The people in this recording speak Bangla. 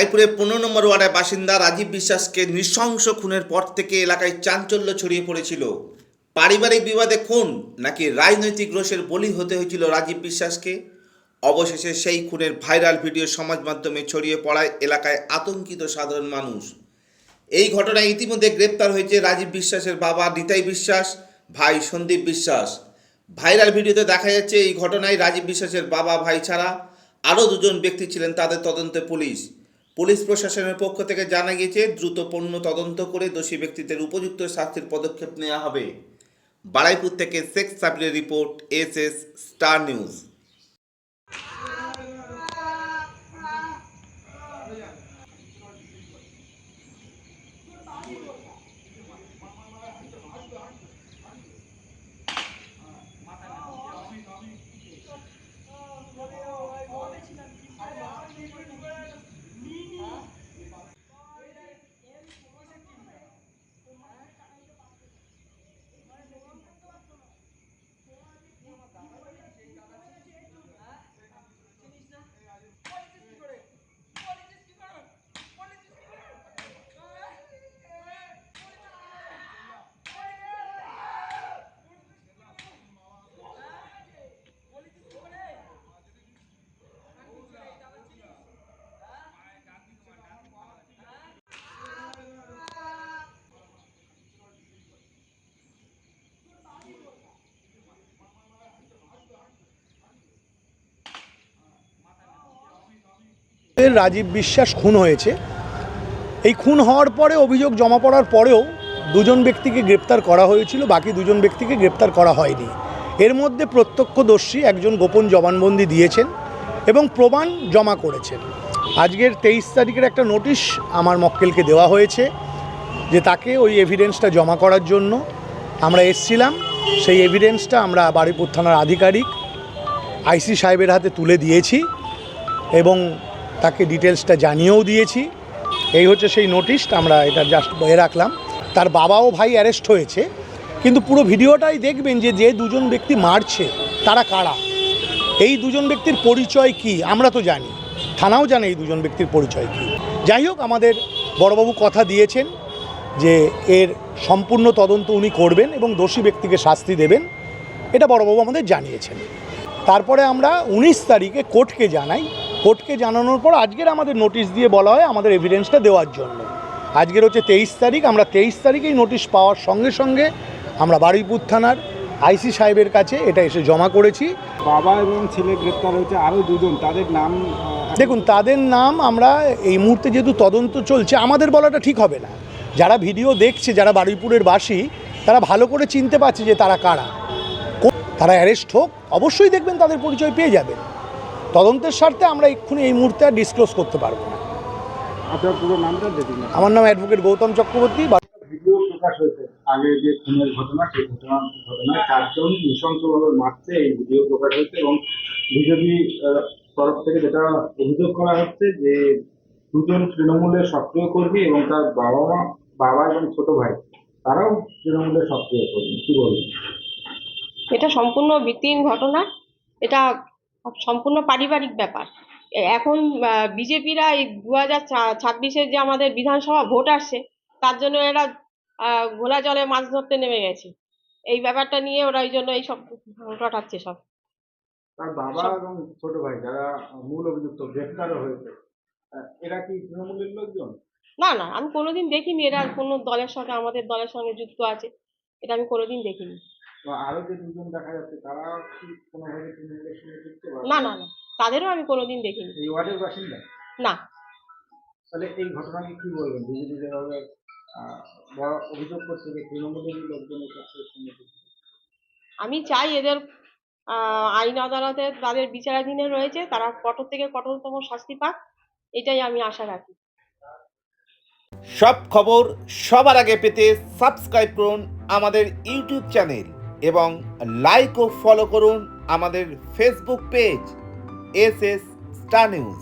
বারাইপুরের পনেরো নম্বর ওয়ার্ডের বাসিন্দা রাজীব বিশ্বাসকে নৃশংস খুনের পর থেকে এলাকায় চাঞ্চল্য ছড়িয়ে পড়েছিল। পারিবারিক বিবাদে খুন নাকি রাজনৈতিক রোষের বলি হতে হয়েছিল রাজীব বিশ্বাসকে? অবশেষে সেই খুনের ভাইরাল ভিডিও সমাজ মাধ্যমে ছড়িয়ে পড়ায় এলাকায় আতঙ্কিত সাধারণ মানুষ। এই ঘটনায় ইতিমধ্যে গ্রেপ্তার হয়েছে রাজীব বিশ্বাসের বাবা নিতাই বিশ্বাস, ভাই সন্দীপ বিশ্বাস। ভাইরাল ভিডিওতে দেখা যাচ্ছে এই ঘটনায় রাজীব বিশ্বাসের বাবা, ভাই ছাড়া আরও দুজন ব্যক্তি ছিলেন তাদের তদন্তে পুলিশ। পুলিশ প্রশাসনের পক্ষ থেকে জানা গিয়েছে, দ্রুত পণ্য তদন্ত করে দোষী ব্যক্তিদের উপযুক্ত শাস্তির পদক্ষেপ নেওয়া হবে। বারাইপুর থেকে সেক্স সাবিরের report, S S star news. Rajib Biswas খুন হয়েছে। এই খুন হওয়ার পরে অভিযোগ জমা পড়ার পরেও দুজন ব্যক্তিকে গ্রেপ্তার করা হয়েছিল, বাকি দুজন ব্যক্তিকে গ্রেপ্তার করা হয়নি। এর মধ্যে প্রত্যক্ষদর্শী একজন গোপন জবানবন্দি দিয়েছেন এবং প্রমাণ জমা করেছেন। আজকের তেইশ তারিখের একটা নোটিশ আমার মক্কেলকে দেওয়া হয়েছে যে তাকে ওই এভিডেন্সটা জমা করার জন্য আমরা এসছিলাম। সেই এভিডেন্সটা আমরা বারুইপুর থানার আধিকারিক আইসি সাহেবের হাতে তুলে দিয়েছি এবং তাকে ডিটেলসটা জানিয়েও দিয়েছি। এই হচ্ছে সেই নোটিশটা আমরা এটা জাস্ট বয়ে রাখলাম। তার বাবাও ভাই অ্যারেস্ট হয়েছে, কিন্তু পুরো ভিডিওটাই দেখবেন যে যে দুজন ব্যক্তি মারছে, তারা কারা? এই দুজন ব্যক্তির পরিচয় কি? আমরা তো জানি। থানাও জানে এই দুজন ব্যক্তির পরিচয় কি। যাই হোক, আমাদের বড়বাবু কথা দিয়েছেন যে, এর সম্পূর্ণ তদন্ত উনি করবেন এবং দোষী ব্যক্তিকে শাস্তি দেবেন। এটা বড়বাবু আমাদের জানিয়েছেন। তারপরে আমরা উনিশ তারিখে কোর্টকে জানাই কোর্টকে জানানোর পর আজকের আমাদের নোটিশ দিয়ে বলা হয় আমাদের এভিডেন্সটা দেওয়ার জন্য। আজকের হচ্ছে তেইশ তারিখ আমরা তেইশ তারিখেই নোটিশ পাওয়ার সঙ্গে সঙ্গে আমরা বারুইপুর থানার আইসি সাহেবের কাছে এটা এসে জমা করেছি। বাবা এবং ছেলে গ্রেপ্তার হয়েছে আরও দুজন তাদের নাম দেখুন তাদের নাম আমরা এই মুহূর্তে যেহেতু তদন্ত চলছে আমাদের বলাটা ঠিক হবে না। যারা ভিডিও দেখছে যারা বারুইপুরের বাসী তারা ভালো করে চিনতে পারছে যে তারা কারা। তারা অ্যারেস্ট হোক অবশ্যই দেখবেন তাদের পরিচয় পেয়ে যাবেন। তদন্তের স্বার্থে আমরা এক্ষুনি এই মুহূর্তে আর ডিসক্লোজ করতে পারব না। আপনার পুরো নামটা আমার নাম অ্যাডভোকেট গৌতম চক্রবর্তী ভিডিও প্রকাশ হয়েছে। আগে যে খুনের ঘটনা সেই ঘটনা ঘটনায় চারজন নৃশংসভাবে মারছে এই ভিডিও প্রকাশ হয়েছে এবং বিজেপি তরফ থেকে যেটা অভিযোগ করা হচ্ছে যে দুজন তৃণমূলের সক্রিয় কর্মী এবং তার বাবা মা বাবা এবং ছোট ভাই তারাও তৃণমূলের সক্রিয় কর্মী। কি বলবেন? এটা সম্পূর্ণ ভিত্তিহীন ঘটনা। এটা সম্পূর্ণ পারিবারিক ব্যাপার। এখন বিজেপিরা এই দু হাজার ছাব্বিশের যে আমাদের বিধানসভা ভোট আসছে তার জন্য এরা ঘোলা জলে মাছ ধরতে নেমে গেছে। এই ব্যাপারটা নিয়ে ওরা ওই জন্য এই সব রটাচ্ছে সব। তার বাবা এবং ছোট ভাই যারা মূল অভিযুক্ত হয়েছে এরা কি তৃণমূলের লোকজন? না না আমি কোনোদিন দেখিনি। এরা কোনো দলের সঙ্গে আমাদের দলের সঙ্গে যুক্ত আছে এটা আমি কোনোদিন দেখিনি। আরও যে দুজন দেখা যাচ্ছে তারা কি কোনোভাবে তৃণমূলের সঙ্গে যুক্ত না না না। তাদেরও আমি কোনোদিন দেখিনি। এই ওয়ার্ডের বাসিন্দা? না। তাহলে এই ঘটনা কি বলবেন? বিজেপি যেভাবে অভিযোগ করছে যে তৃণমূলেরই লোকজন এই কাজের সঙ্গে যুক্ত। আমি চাই এদের আহ, আইন আদালতে তাদের বিচারাধীনে রয়েছে তারা কঠোর থেকে কঠোরতম শাস্তি পাক এটাই আমি আশা রাখি। সব খবর সবার আগে পেতে সাবস্ক্রাইব করুন আমাদের ইউটিউব চ্যানেল। এবং লাইক ও ফলো করুন আমাদের Facebook page S S star news